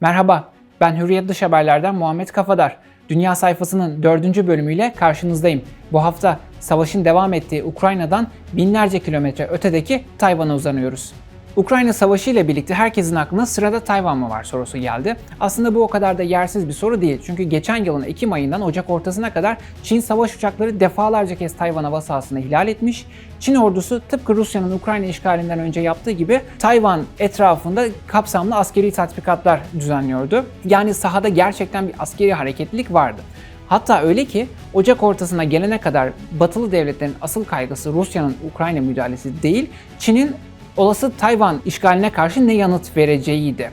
Merhaba, ben Hürriyet Dış Haberler'den Muhammed Kafadar. Dünya sayfasının dördüncü bölümüyle karşınızdayım. Bu hafta savaşın devam ettiği Ukrayna'dan binlerce kilometre ötedeki Tayvan'a uzanıyoruz. Ukrayna Savaşı ile birlikte herkesin aklına sırada Tayvan mı var sorusu geldi. Aslında bu o kadar da yersiz bir soru değil. Çünkü geçen yılın Ekim ayından Ocak ortasına kadar Çin savaş uçakları defalarca kez Tayvan hava sahasını ihlal etmiş. Çin ordusu tıpkı Rusya'nın Ukrayna işgalinden önce yaptığı gibi Tayvan etrafında kapsamlı askeri tatbikatlar düzenliyordu. Yani sahada gerçekten bir askeri hareketlilik vardı. Hatta öyle ki Ocak ortasına gelene kadar batılı devletlerin asıl kaygısı Rusya'nın Ukrayna müdahalesi değil, Çin'in olası Tayvan işgaline karşı ne yanıt vereceğiydi.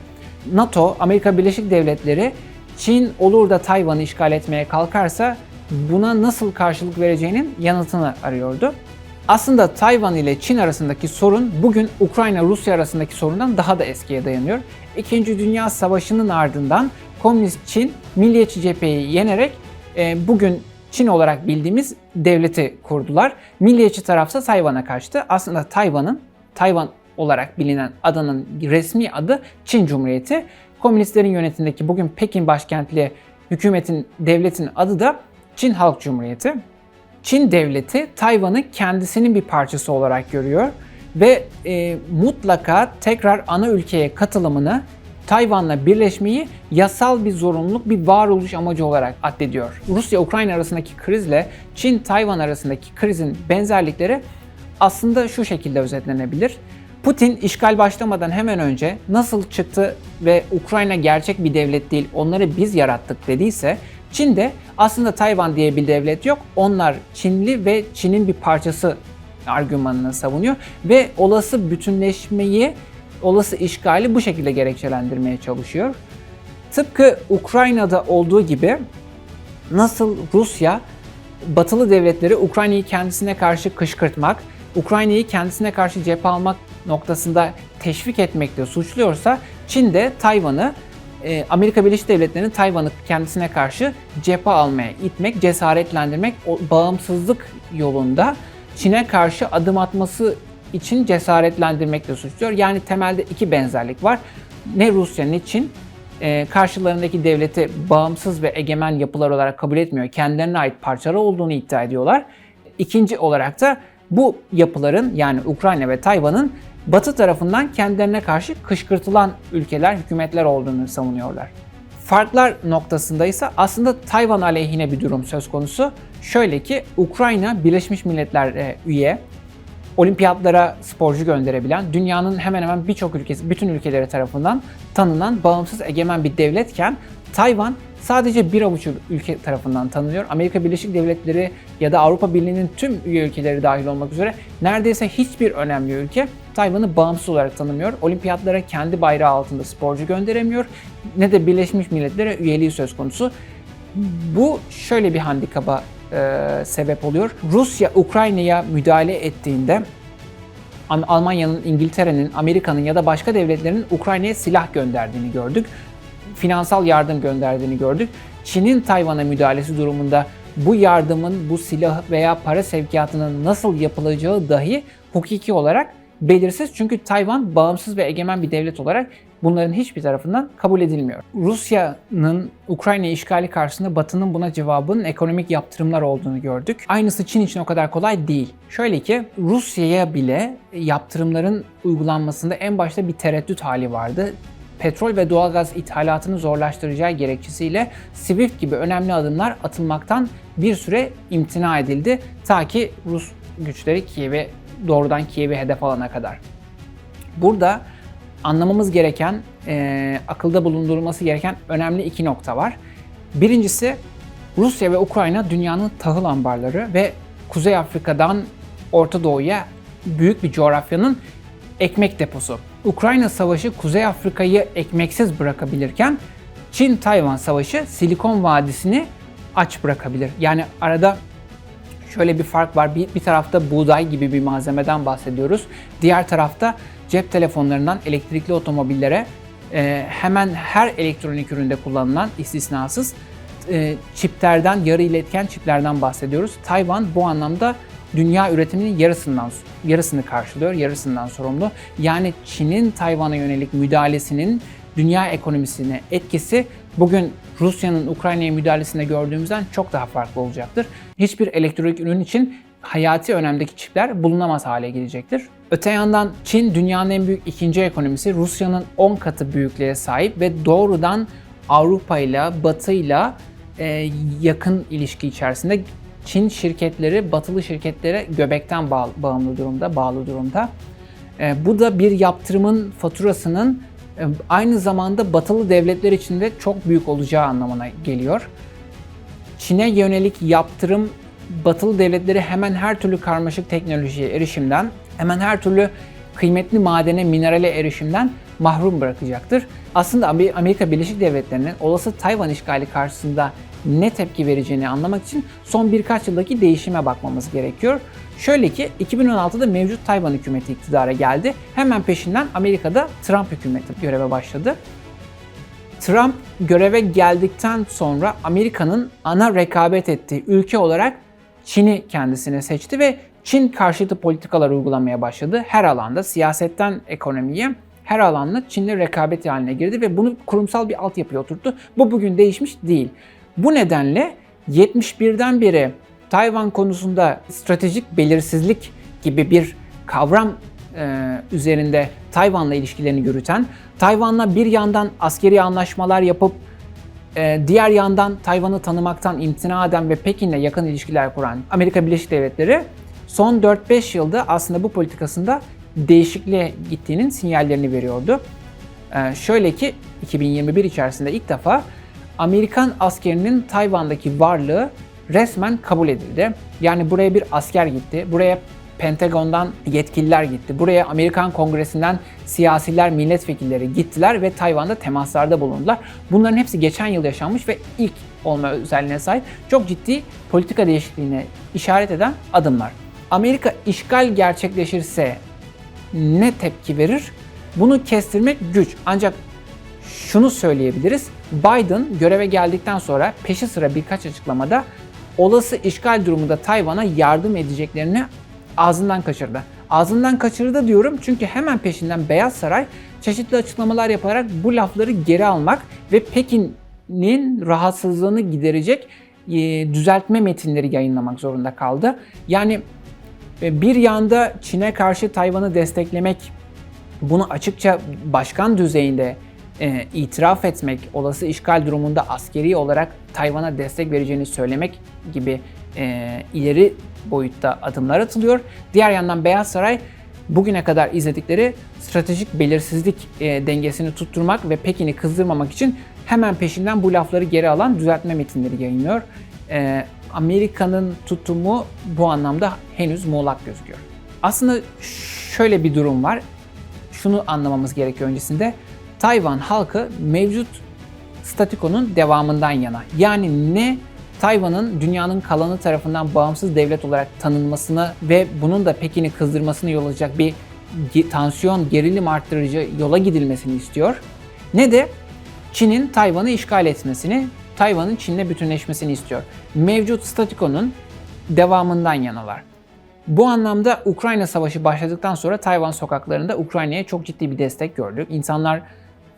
NATO, Amerika Birleşik Devletleri Çin olur da Tayvan'ı işgal etmeye kalkarsa buna nasıl karşılık vereceğinin yanıtını arıyordu. Aslında Tayvan ile Çin arasındaki sorun bugün Ukrayna-Rusya arasındaki sorundan daha da eskiye dayanıyor. İkinci Dünya Savaşı'nın ardından Komünist Çin Milliyetçi Cepheyi yenerek e, bugün Çin olarak bildiğimiz devleti kurdular. Milliyetçi tarafsa Tayvan'a kaçtı. Aslında Tayvan'ın Tayvan olarak bilinen adanın resmi adı Çin Cumhuriyeti. Komünistlerin yönetimindeki bugün Pekin başkentli hükümetin, devletin adı da Çin Halk Cumhuriyeti. Çin devleti Tayvan'ı kendisinin bir parçası olarak görüyor ve e, mutlaka tekrar ana ülkeye katılımını Tayvan'la birleşmeyi yasal bir zorunluluk, bir varoluş amacı olarak addediyor. Rusya-Ukrayna arasındaki krizle Çin-Tayvan arasındaki krizin benzerlikleri aslında şu şekilde özetlenebilir. Putin işgal başlamadan hemen önce nasıl çıktı ve Ukrayna gerçek bir devlet değil, onları biz yarattık dediyse Çin de aslında Tayvan diye bir devlet yok. Onlar Çinli ve Çin'in bir parçası argümanını savunuyor ve olası bütünleşmeyi, olası işgali bu şekilde gerekçelendirmeye çalışıyor. Tıpkı Ukrayna'da olduğu gibi nasıl Rusya batılı devletleri Ukrayna'yı kendisine karşı kışkırtmak, Ukrayna'yı kendisine karşı cephe almak noktasında teşvik etmekle suçluyorsa Çin de Tayvan'ı e, Amerika Birleşik Devletleri'nin Tayvan'ı kendisine karşı cephe almaya itmek, cesaretlendirmek, o bağımsızlık yolunda Çin'e karşı adım atması için cesaretlendirmekle suçluyor. Yani temelde iki benzerlik var. Ne Rusya ne Çin e, karşılarındaki devleti bağımsız ve egemen yapılar olarak kabul etmiyor. Kendilerine ait parçaları olduğunu iddia ediyorlar. İkinci olarak da bu yapıların yani Ukrayna ve Tayvan'ın Batı tarafından kendilerine karşı kışkırtılan ülkeler, hükümetler olduğunu savunuyorlar. Farklar noktasında ise aslında Tayvan aleyhine bir durum söz konusu. Şöyle ki Ukrayna Birleşmiş Milletler'e üye, olimpiyatlara sporcu gönderebilen, dünyanın hemen hemen birçok ülkesi, bütün ülkeleri tarafından tanınan bağımsız egemen bir devletken Tayvan sadece bir avuç ülke tarafından tanınıyor. Amerika Birleşik Devletleri ya da Avrupa Birliği'nin tüm üye ülkeleri dahil olmak üzere neredeyse hiçbir önemli ülke Tayvan'ı bağımsız olarak tanımıyor. Olimpiyatlara kendi bayrağı altında sporcu gönderemiyor. Ne de Birleşmiş Milletler'e üyeliği söz konusu. Bu şöyle bir handikaba e, sebep oluyor. Rusya Ukrayna'ya müdahale ettiğinde Al- Almanya'nın, İngiltere'nin, Amerika'nın ya da başka devletlerin Ukrayna'ya silah gönderdiğini gördük. Finansal yardım gönderdiğini gördük. Çin'in Tayvan'a müdahalesi durumunda bu yardımın, bu silah veya para sevkiyatının nasıl yapılacağı dahi hukuki olarak belirsiz. Çünkü Tayvan bağımsız ve egemen bir devlet olarak bunların hiçbir tarafından kabul edilmiyor. Rusya'nın Ukrayna işgali karşısında Batı'nın buna cevabının ekonomik yaptırımlar olduğunu gördük. Aynısı Çin için o kadar kolay değil. Şöyle ki Rusya'ya bile yaptırımların uygulanmasında en başta bir tereddüt hali vardı petrol ve doğalgaz ithalatını zorlaştıracağı gerekçesiyle SWIFT gibi önemli adımlar atılmaktan bir süre imtina edildi. Ta ki Rus güçleri Kiev'e doğrudan Kiev'i hedef alana kadar. Burada anlamamız gereken, e, akılda bulundurulması gereken önemli iki nokta var. Birincisi Rusya ve Ukrayna dünyanın tahıl ambarları ve Kuzey Afrika'dan Orta Doğu'ya büyük bir coğrafyanın ekmek deposu. Ukrayna Savaşı Kuzey Afrika'yı ekmeksiz bırakabilirken Çin-Tayvan Savaşı Silikon Vadisi'ni aç bırakabilir. Yani arada şöyle bir fark var. Bir, bir tarafta buğday gibi bir malzemeden bahsediyoruz. Diğer tarafta cep telefonlarından elektrikli otomobillere e, hemen her elektronik üründe kullanılan istisnasız e, çiplerden, yarı iletken çiplerden bahsediyoruz. Tayvan bu anlamda dünya üretiminin yarısından yarısını karşılıyor, yarısından sorumlu. Yani Çin'in Tayvan'a yönelik müdahalesinin dünya ekonomisine etkisi bugün Rusya'nın Ukrayna'ya müdahalesinde gördüğümüzden çok daha farklı olacaktır. Hiçbir elektronik ürün için hayati önemdeki çipler bulunamaz hale gelecektir. Öte yandan Çin dünyanın en büyük ikinci ekonomisi Rusya'nın 10 katı büyüklüğe sahip ve doğrudan Avrupa ile Batı ile e, yakın ilişki içerisinde Çin şirketleri batılı şirketlere göbekten bağ- bağımlı durumda, bağlı durumda. E, bu da bir yaptırımın faturasının e, aynı zamanda batılı devletler için de çok büyük olacağı anlamına geliyor. Çin'e yönelik yaptırım batılı devletleri hemen her türlü karmaşık teknolojiye erişimden, hemen her türlü kıymetli madene, minerale erişimden mahrum bırakacaktır. Aslında Amer- Amerika Birleşik Devletleri'nin olası Tayvan işgali karşısında ne tepki vereceğini anlamak için son birkaç yıldaki değişime bakmamız gerekiyor. Şöyle ki 2016'da mevcut Tayvan hükümeti iktidara geldi. Hemen peşinden Amerika'da Trump hükümeti göreve başladı. Trump göreve geldikten sonra Amerika'nın ana rekabet ettiği ülke olarak Çin'i kendisine seçti ve Çin karşıtı politikalar uygulamaya başladı. Her alanda siyasetten ekonomiye her alanda Çin'le rekabet haline girdi ve bunu kurumsal bir altyapıya oturttu. Bu bugün değişmiş değil. Bu nedenle 71'den beri Tayvan konusunda stratejik belirsizlik gibi bir kavram e, üzerinde Tayvan'la ilişkilerini yürüten, Tayvan'la bir yandan askeri anlaşmalar yapıp e, diğer yandan Tayvan'ı tanımaktan imtina eden ve Pekin'le yakın ilişkiler kuran Amerika Birleşik Devletleri son 4-5 yılda aslında bu politikasında değişikliğe gittiğinin sinyallerini veriyordu. E, şöyle ki 2021 içerisinde ilk defa Amerikan askerinin Tayvan'daki varlığı resmen kabul edildi. Yani buraya bir asker gitti, buraya Pentagon'dan yetkililer gitti. Buraya Amerikan Kongresi'nden siyasiler, milletvekilleri gittiler ve Tayvan'da temaslarda bulundular. Bunların hepsi geçen yıl yaşanmış ve ilk olma özelliğine sahip çok ciddi politika değişikliğine işaret eden adımlar. Amerika işgal gerçekleşirse ne tepki verir? Bunu kestirmek güç. Ancak şunu söyleyebiliriz. Biden göreve geldikten sonra peşi sıra birkaç açıklamada olası işgal durumunda Tayvan'a yardım edeceklerini ağzından kaçırdı. Ağzından kaçırdı diyorum çünkü hemen peşinden Beyaz Saray çeşitli açıklamalar yaparak bu lafları geri almak ve Pekin'in rahatsızlığını giderecek e, düzeltme metinleri yayınlamak zorunda kaldı. Yani e, bir yanda Çin'e karşı Tayvan'ı desteklemek, bunu açıkça başkan düzeyinde e, itiraf etmek, olası işgal durumunda askeri olarak Tayvan'a destek vereceğini söylemek gibi e, ileri boyutta adımlar atılıyor. Diğer yandan Beyaz Saray bugüne kadar izledikleri stratejik belirsizlik e, dengesini tutturmak ve Pekin'i kızdırmamak için hemen peşinden bu lafları geri alan düzeltme metinleri yayınlıyor. E, Amerika'nın tutumu bu anlamda henüz muğlak gözüküyor. Aslında şöyle bir durum var. Şunu anlamamız gerekiyor öncesinde. Tayvan halkı mevcut statikonun devamından yana. Yani ne Tayvan'ın dünyanın kalanı tarafından bağımsız devlet olarak tanınmasını ve bunun da Pekin'i kızdırmasını yol açacak bir tansiyon, gerilim arttırıcı yola gidilmesini istiyor. Ne de Çin'in Tayvan'ı işgal etmesini, Tayvan'ın Çin'le bütünleşmesini istiyor. Mevcut statikonun devamından yanalar. Bu anlamda Ukrayna Savaşı başladıktan sonra Tayvan sokaklarında Ukrayna'ya çok ciddi bir destek gördük. İnsanlar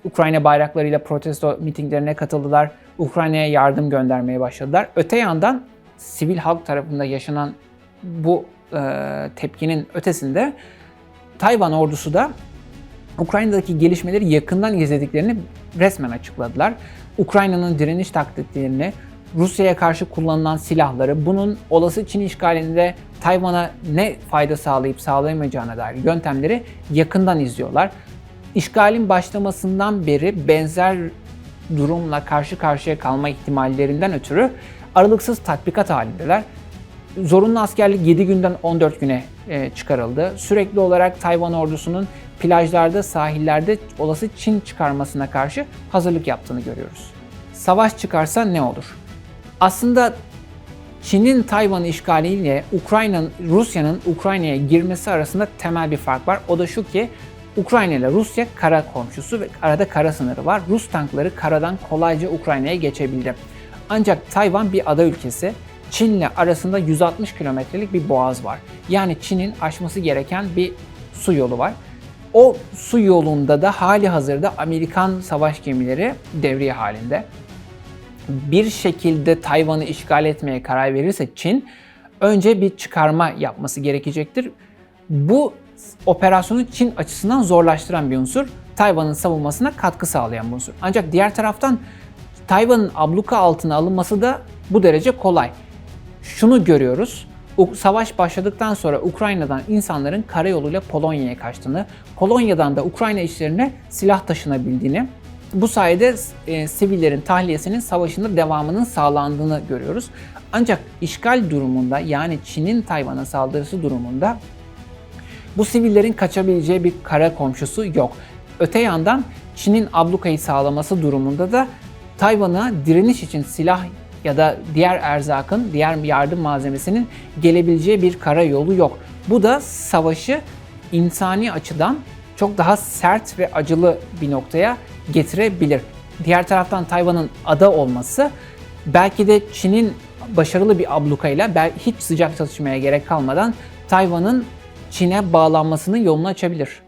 Ukrayna bayraklarıyla protesto mitinglerine katıldılar. Ukrayna'ya yardım göndermeye başladılar. Öte yandan sivil halk tarafında yaşanan bu e, tepkinin ötesinde Tayvan ordusu da Ukrayna'daki gelişmeleri yakından izlediklerini resmen açıkladılar. Ukrayna'nın direniş taktiklerini, Rusya'ya karşı kullanılan silahları, bunun olası Çin işgalinde Tayvan'a ne fayda sağlayıp sağlayamayacağına dair yöntemleri yakından izliyorlar. İşgalin başlamasından beri benzer durumla karşı karşıya kalma ihtimallerinden ötürü aralıksız tatbikat halindeler. Zorunlu askerlik 7 günden 14 güne e, çıkarıldı. Sürekli olarak Tayvan ordusunun plajlarda, sahillerde olası Çin çıkarmasına karşı hazırlık yaptığını görüyoruz. Savaş çıkarsa ne olur? Aslında Çin'in Tayvan işgaliyle Ukrayna'nın Rusya'nın Ukrayna'ya girmesi arasında temel bir fark var. O da şu ki Ukrayna ile Rusya kara komşusu ve arada kara sınırı var. Rus tankları karadan kolayca Ukrayna'ya geçebildi. Ancak Tayvan bir ada ülkesi Çin'le arasında 160 kilometrelik bir boğaz var. Yani Çin'in aşması gereken bir su yolu var. O su yolunda da hali hazırda Amerikan savaş gemileri devriye halinde. Bir şekilde Tayvan'ı işgal etmeye karar verirse Çin önce bir çıkarma yapması gerekecektir. Bu operasyonu Çin açısından zorlaştıran bir unsur. Tayvan'ın savunmasına katkı sağlayan bir unsur. Ancak diğer taraftan Tayvan'ın abluka altına alınması da bu derece kolay. Şunu görüyoruz. Savaş başladıktan sonra Ukrayna'dan insanların karayoluyla Polonya'ya kaçtığını, Polonya'dan da Ukrayna içlerine silah taşınabildiğini, bu sayede e, sivillerin tahliyesinin savaşında devamının sağlandığını görüyoruz. Ancak işgal durumunda yani Çin'in Tayvan'a saldırısı durumunda bu sivillerin kaçabileceği bir kara komşusu yok. Öte yandan Çin'in ablukayı sağlaması durumunda da Tayvan'a direniş için silah ya da diğer erzakın, diğer yardım malzemesinin gelebileceği bir kara yolu yok. Bu da savaşı insani açıdan çok daha sert ve acılı bir noktaya getirebilir. Diğer taraftan Tayvan'ın ada olması belki de Çin'in başarılı bir ablukayla hiç sıcak çatışmaya gerek kalmadan Tayvan'ın Çin'e bağlanmasının yolunu açabilir.